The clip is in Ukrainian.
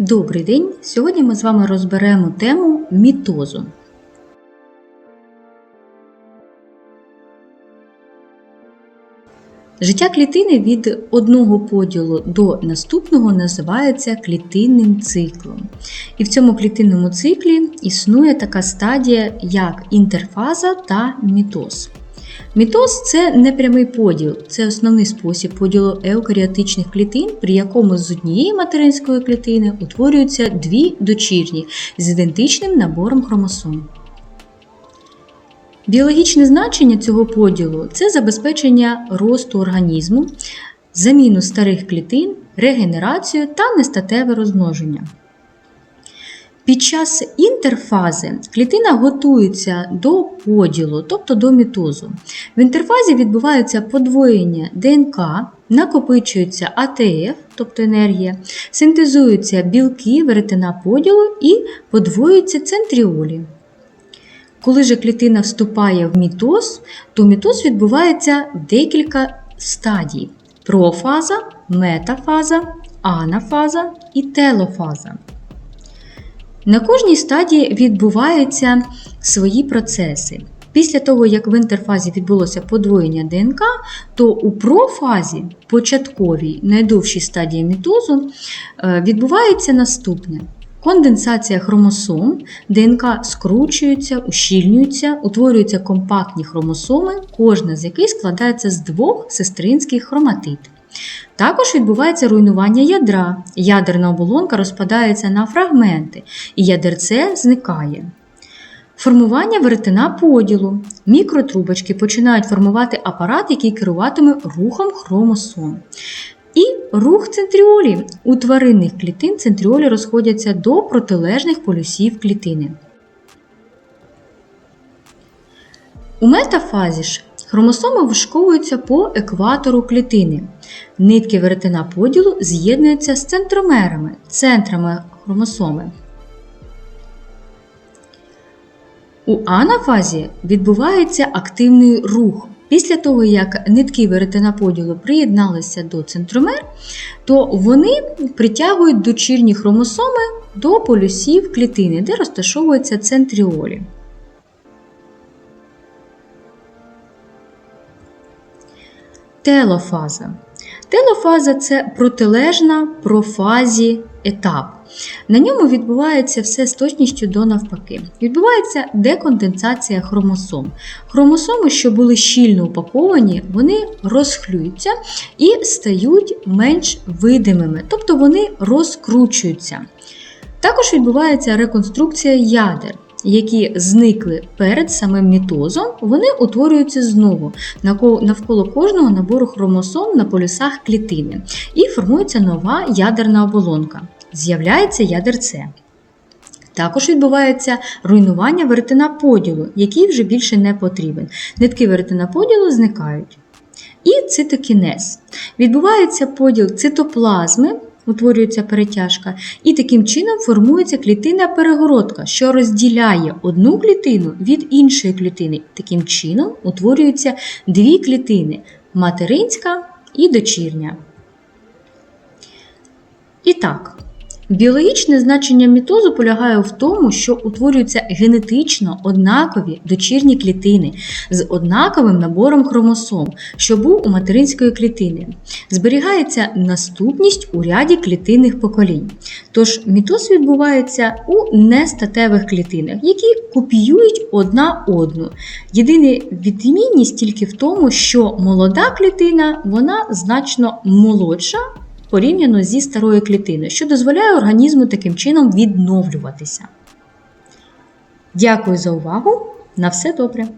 Добрий день! Сьогодні ми з вами розберемо тему мітозу. Життя клітини від одного поділу до наступного називається клітинним циклом. І в цьому клітинному циклі існує така стадія, як інтерфаза та мітоз. Мітоз це непрямий поділ, це основний спосіб поділу еукаріотичних клітин, при якому з однієї материнської клітини утворюються дві дочірні з ідентичним набором хромосом. Біологічне значення цього поділу це забезпечення росту організму, заміну старих клітин, регенерацію та нестатеве розмноження. Під час інтерфази клітина готується до поділу, тобто до мітозу. В інтерфазі відбувається подвоєння ДНК, накопичується АТФ, тобто енергія, синтезуються білки веретена поділу і подвоюються центріолі. Коли же клітина вступає в мітоз, то мітоз відбувається декілька стадій: профаза, метафаза, анафаза і телофаза. На кожній стадії відбуваються свої процеси. Після того, як в інтерфазі відбулося подвоєння ДНК, то у профазі, початковій найдовшій стадії мітозу, е, відбувається наступне. Конденсація хромосом, ДНК скручується, ущільнюється, утворюються компактні хромосоми, кожна з яких складається з двох сестринських хроматид. Також відбувається руйнування ядра. Ядерна оболонка розпадається на фрагменти, і ядерце зникає. Формування веретена поділу. Мікротрубочки починають формувати апарат, який керуватиме рухом хромосом. І рух центріолі. У тваринних клітин центріолі розходяться до протилежних полюсів клітини. У метафазі ж хромосоми вишковуються по екватору клітини. Нитки веретена поділу з'єднуються з центромерами, центрами хромосоми. У анафазі відбувається активний рух. Після того, як нитки веретена поділу приєдналися до центромер, то вони притягують дочірні хромосоми до полюсів клітини, де розташовуються центріолі. Телофаза. Телофаза це протилежна профазі етап. На ньому відбувається все з точністю до навпаки. Відбувається деконденсація хромосом. Хромосоми, що були щільно упаковані, вони розхлюються і стають менш видимими, тобто вони розкручуються. Також відбувається реконструкція ядер. Які зникли перед самим мітозом, вони утворюються знову навколо кожного набору хромосом на полюсах клітини і формується нова ядерна оболонка з'являється ядерце. Також відбувається руйнування веретена поділу, який вже більше не потрібен. Нитки веретена поділу зникають. І цитокінез. Відбувається поділ цитоплазми, утворюється перетяжка, і таким чином формується клітинна перегородка, що розділяє одну клітину від іншої клітини. Таким чином утворюються дві клітини материнська і дочірня. І так, Біологічне значення мітозу полягає в тому, що утворюються генетично однакові дочірні клітини з однаковим набором хромосом, що був у материнської клітини. Зберігається наступність у ряді клітинних поколінь. Тож мітоз відбувається у нестатевих клітинах, які копіюють одна одну. Єдина відмінність тільки в тому, що молода клітина вона значно молодша порівняно зі старою клітиною, що дозволяє організму таким чином відновлюватися. Дякую за увагу! На все добре!